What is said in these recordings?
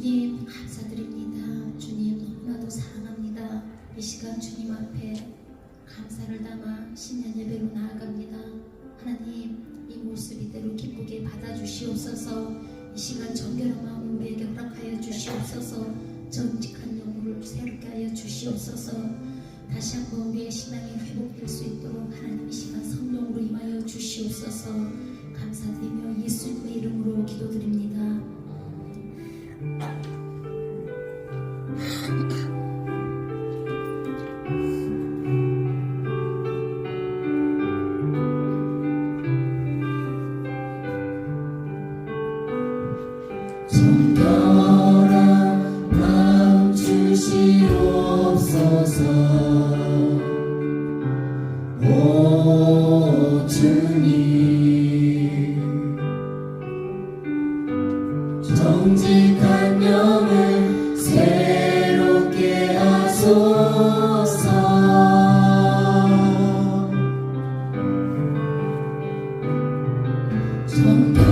주님 감사드립니다. 주님 너무나도 사랑합니다. 이 시간 주님 앞에 감사를 담아 신년 예배로 나아갑니다. 하나님 이 모습 이대로 기쁘게 받아주시옵소서 이 시간 정결한 마음 우리에게 허락하여 주시옵소서 정직한 영혼을 새롭게 하여 주시옵소서 다시 한번 우리의 신앙이 회복될 수 있도록 하나님 이 시간 성령으로 임하여 주시옵소서 감사드리며 예수님의 이름으로 기도드립니다. Thank you. 정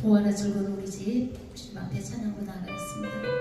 보아라 즐거운 우리 집 주님 앞에 찬양으로 나가겠습니다.